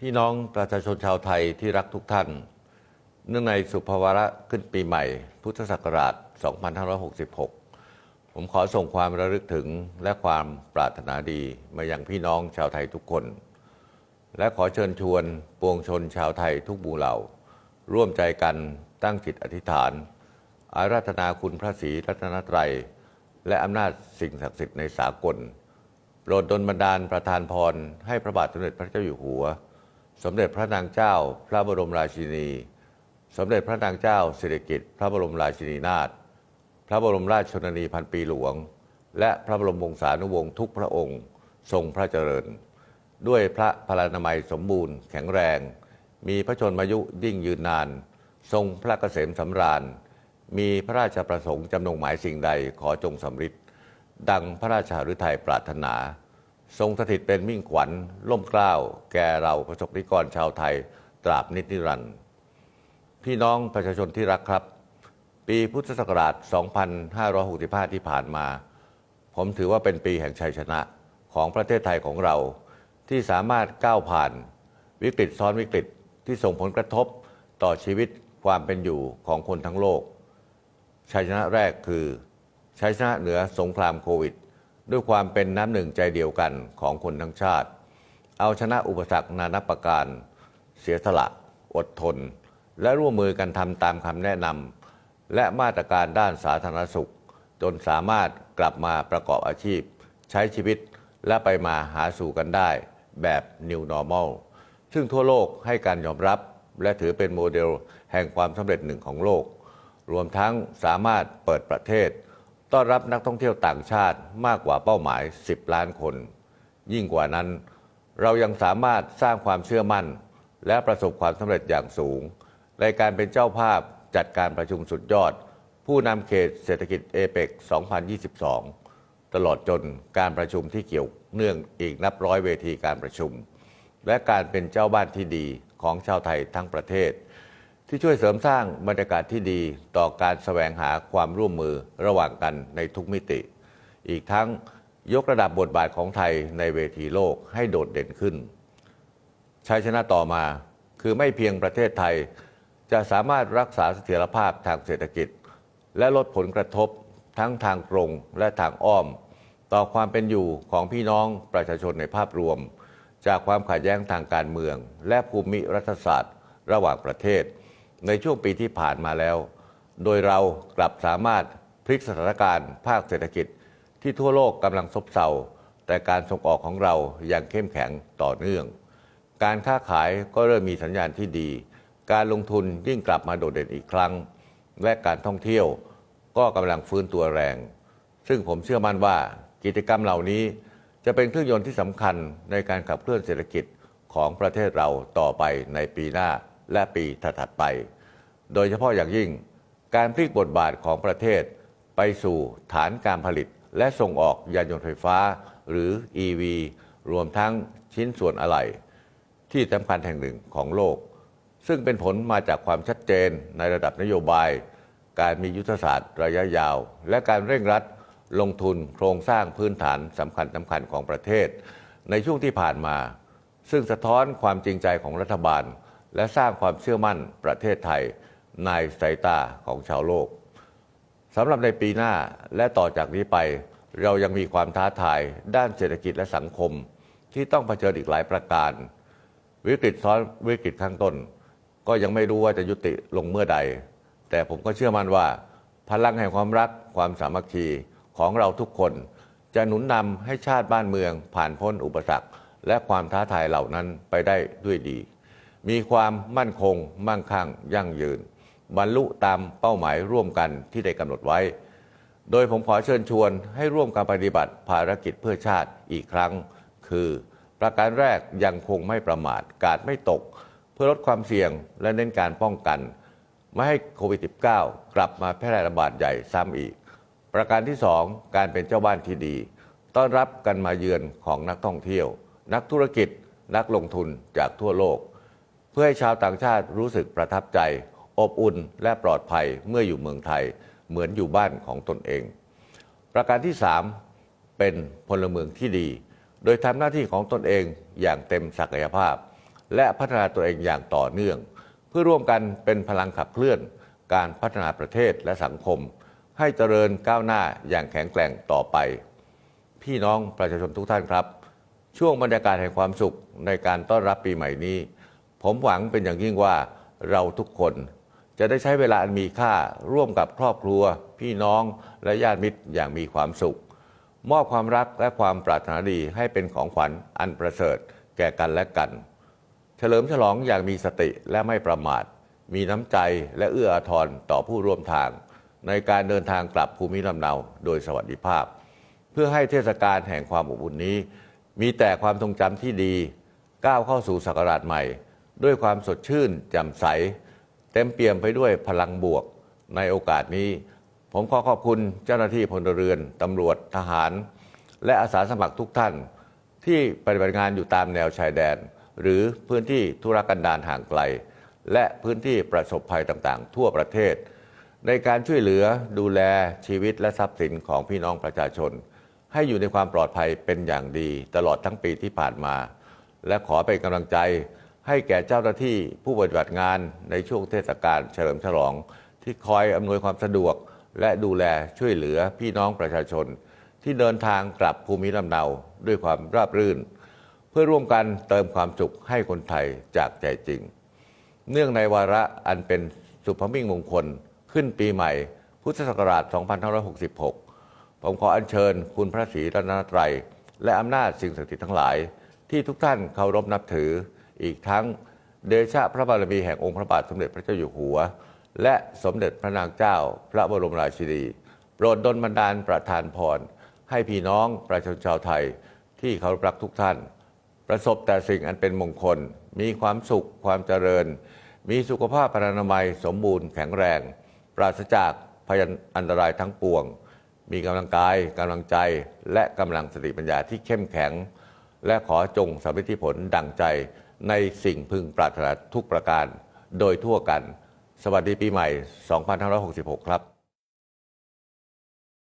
พี่น้องประชาชนชาวไทยที่รักทุกท่าน เนื่องในสุภวาระขึ้นปีใหม่ พุทธศักราช 2566 ผมขอส่งความระลึกถึงและความปรารถนาดีมายังพี่น้องชาวไทยทุกคน และขอเชิญชวนปวงชนชาวไทยทุกหมู่เหล่า ร่วมใจกันตั้งจิตอธิษฐาน อาราธนาคุณพระศรีรัตนตรัย และอำนาจสิ่งศักดิ์สิทธิ์ในสากลโปรดดลบันดาลประทานพรให้พระบาทสมเด็จพระเจ้าอยู่หัว สมเด็จพระนางเจ้า พระบรมราชินี สมเด็จพระนางเจ้าสิริกิติ์พระบรมราชินีนาถ พระบรมราชชนนีพันปีหลวง และพระบรมวงศานุวงศ์ทุกพระองค์ทรงพระเจริญ ด้วยพระพลานามัยสมบูรณ์แข็งแรง มีพระชนมายุยิ่งยืนนาน ทรงพระเกษมสำราญ มีพระราชประสงค์จำนงหมายสิ่งใดขอจงสำเร็จดังพระราชหฤทัยปรารถนา ทรงสถิตเป็นมิ่งขวัญล่มเกล้าแก่เราประสบนิกรชาวไทยตราบนิจนิรันดร์พี่น้องประชาชนที่รักครับ ปีพุทธศักราช 2565 ที่ผ่านมา ผมถือว่าเป็นปีแห่งชัยชนะของประเทศไทยของเราที่สามารถก้าวผ่านวิกฤตซ้อนวิกฤตที่ส่งผลกระทบต่อชีวิตความเป็นอยู่ของคนทั้งโลก ชัยชนะแรกคือ ชัยชนะเหนือสงครามโควิด ด้วยความเป็นน้ำหนึ่งใจเดียวกันของคนทั้งชาติ เอาชนะอุปสรรคนานาประการ เสียสละ อดทน และร่วมมือกันทำตามคำแนะนำและมาตรการด้านสาธารณสุข จนสามารถกลับมาประกอบอาชีพ ใช้ชีวิตและไปมาหาสู่กันได้แบบ New Normal ซึ่งทั่วโลกให้การยอมรับและถือเป็นโมเดลแห่งความสำเร็จหนึ่งของโลก รวมทั้งสามารถเปิดประเทศ ต้อนรับนักท่องเที่ยวต่างชาติมากกว่าเป้าหมาย 10 ล้านคน ยิ่งกว่านั้น เรายังสามารถสร้างความเชื่อมั่น และประสบความสำเร็จอย่างสูง ในการเป็นเจ้าภาพจัดการประชุมสุดยอด ผู้นำเขตเศรษฐกิจเอเปก2022 ตลอดจนการประชุมที่เกี่ยวเนื่องอีกนับร้อยเวทีการประชุม และการเป็นเจ้าบ้านที่ดีของชาวไทยทั้งประเทศ ที่ช่วยเสริมสร้างบรรยากาศที่ดีต่อการแสวงหาความร่วมมือระหว่างกันในทุกมิติ อีกทั้งยกระดับบทบาทของไทยในเวทีโลกให้โดดเด่นขึ้นชัยชนะต่อมาคือไม่เพียงประเทศไทย จะสามารถรักษาเสถียรภาพทางเศรษฐกิจ และลดผลกระทบทั้งทางตรงและทางอ้อม ต่อความเป็นอยู่ของพี่น้องประชาชนในภาพรวม จากความขัดแย้งทางการเมือง และภูมิรัฐศาสตร์ ระหว่างประเทศ ในช่วงปีที่ผ่านมาแล้ว โดยเรากลับสามารถพลิกสถานการณ์ภาคเศรษฐกิจ ที่ทั่วโลกกำลังซบเซาแต่การส่งออกของเราอยังเข้มแข็งต่อเนื่อง การค้าขายก็เริ่มมีสัญญาณที่ดี การลงทุนยิ่งกลับมาโดดเด่นอีกครั้ง และการท่องเที่ยวก็กำลังฟื้นตัวแรง ซึ่งผมเชื่อมั่นว่ากิจกรรมเหล่านี้จะเป็นเครื่องยนต์ที่สำคัญในการขับเคลื่อนเศรษฐกิจของประเทศเราต่อไปในปีหน้า และปีถัดไป โดยเฉพาะอย่างยิ่ง การพลิกบทบาทของประเทศ ไปสู่ฐานการผลิต และส่งออกยานยนต์ไฟฟ้า หรือ EV รวมทั้งชิ้นส่วนอะไหล่ที่สำคัญแห่งหนึ่งของโลก ซึ่งเป็นผลมาจากความชัดเจนในระดับนโยบาย การมียุทธศาสตร์ระยะยาว และการเร่งรัดลงทุนโครงสร้างพื้นฐานสำคัญสำคัญของประเทศ ในช่วงที่ผ่านมา ซึ่งสะท้อนความจริงใจของรัฐบาล และสร้างความเชื่อมั่นประเทศไทยในสายตาของชาวโลกสำหรับในปีหน้าและต่อจากนี้ไป เรายังมีความท้าทายด้านเศรษฐกิจและสังคม ที่ต้องเผชิญอีกหลายประการ วิกฤตซ้อนวิกฤตข้างต้น ก็ยังไม่รู้ว่าจะยุติลงเมื่อใด แต่ผมก็เชื่อมั่นว่า พลังแห่งความรักความสามัคคีของเราทุกคน จะหนุนนำให้ชาติบ้านเมืองผ่านพ้นอุปสรรค และความท้าทายเหล่านั้นไปได้ด้วยดี มีความมั่นคง มั่งคั่ง ยั่งยืน บรรลุตามเป้าหมายร่วมกันที่ได้กำหนดไว้ โดยผมขอเชิญชวนให้ร่วมการปฏิบัติภารกิจเพื่อชาติอีกครั้ง คือประการแรกยังคงไม่ประมาทกาดไม่ตก เพื่อลดความเสี่ยงและเน้นการป้องกัน ไม่ให้โควิด -19 กลับมาแพร่ระบาดใหญ่ซ้ำอีก ประการที่ 2 การเป็นเจ้าบ้านที่ดี ต้อนรับกันมาเยือนของนักท่องเที่ยว นักธุรกิจ นักลงทุนจากทั่วโลก เพื่อให้ชาวต่างชาติรู้สึกประทับใจ อบอุ่นและปลอดภัยเมื่ออยู่เมืองไทย เหมือนอยู่บ้านของตนเอง ประการที่ 3 เป็นพลเมืองที่ดี โดยทำหน้าที่ของตนเองอย่างเต็มศักยภาพ และพัฒนาตัวเองอย่างต่อเนื่อง เพื่อร่วมกันเป็นพลังขับเคลื่อน การพัฒนาประเทศและสังคม ให้เจริญก้าวหน้าอย่างแข็งแกร่งต่อไป พี่น้องประชาชนทุกท่านครับ ช่วงบรรยากาศแห่งความสุขในการต้อนรับปีใหม่นี้ ผมหวังเป็นอย่างยิ่งว่าเราทุกคน จะได้ใช้เวลาอันมีค่าร่วมกับครอบครัว พี่น้องและญาติมิตรอย่างมีความสุข มอบความรักและความปรารถนาดีให้เป็นของขวัญอันประเสริฐแก่กันและกัน เฉลิมฉลองอย่างมีสติและไม่ประมาท มีน้ำใจและเอื้ออาทรต่อผู้ร่วมทาง ในการเดินทางกลับภูมิลำเนาโดยสวัสดิภาพ เพื่อให้เทศกาลแห่งความอบอุ่นนี้ มีแต่ความทรงจำที่ดี ก้าวเข้าสู่ศักราชใหม่ ด้วยความสดชื่นแจ่มใส เต็มเปี่ยมไปด้วยพลังบวกในโอกาสนี้ ผมขอขอบคุณเจ้าหน้าที่พลเรือนตำรวจทหาร และอาสาสมัครทุกท่าน ที่ปฏิบัติงานอยู่ตามแนวชายแดน หรือพื้นที่ธุรกันดารห่างไกล และพื้นที่ประสบภัยต่างๆ ทั่วประเทศ ในการช่วยเหลือดูแลชีวิตและทรัพย์สินของพี่น้องประชาชน ให้อยู่ในความปลอดภัยเป็นอย่างดีตลอดทั้งปีที่ผ่านมา และขอเป็นกำลังใจ ให้แก่เจ้าหน้าที่ผู้ปฏิบัติงานในช่วงเทศกาลเฉลิมฉลอง ที่คอยอำนวยความสะดวก และดูแลช่วยเหลือพี่น้องประชาชน ที่เดินทางกลับภูมิลำเนาด้วยความราบรื่น เพื่อร่วมกันเติมความสุขให้คนไทยจากใจจริง เนื่องในวาระอันเป็นสุภมิ่งมงคลขึ้นปีใหม่ พุทธศักราช 2566 ผมขออัญเชิญคุณพระศรีรัตนตรัย และอำนาจสิ่งศักดิ์สิทธิ์ทั้งหลาย ที่ทุกท่านเคารพนับถือ อีกทั้งเดชะพระบารมีแห่งองค์พระบาทสมเด็จพระเจ้าอยู่หัว และสมเด็จพระนางเจ้า พระบรมราชินีโปรดดลบันดาลประทานพร ให้พี่น้องประชาชนชาวไทยที่เคารพรักทุกท่าน ประสบแต่สิ่งอันเป็นมงคล มีความสุขความเจริญ มีสุขภาพพรรณนามัยสมบูรณ์แข็งแรง ปราศจากพยันอันตรายทั้งปวง มีกำลังกายกำลังใจและกำลังสติปัญญาที่เข้มแข็ง และขอจงสำเร็จผลดังใจ ในสิ่งพึงปรารถนาทุกประการ โดยทั่วกัน สวัสดีปีใหม่ 2566 ครับ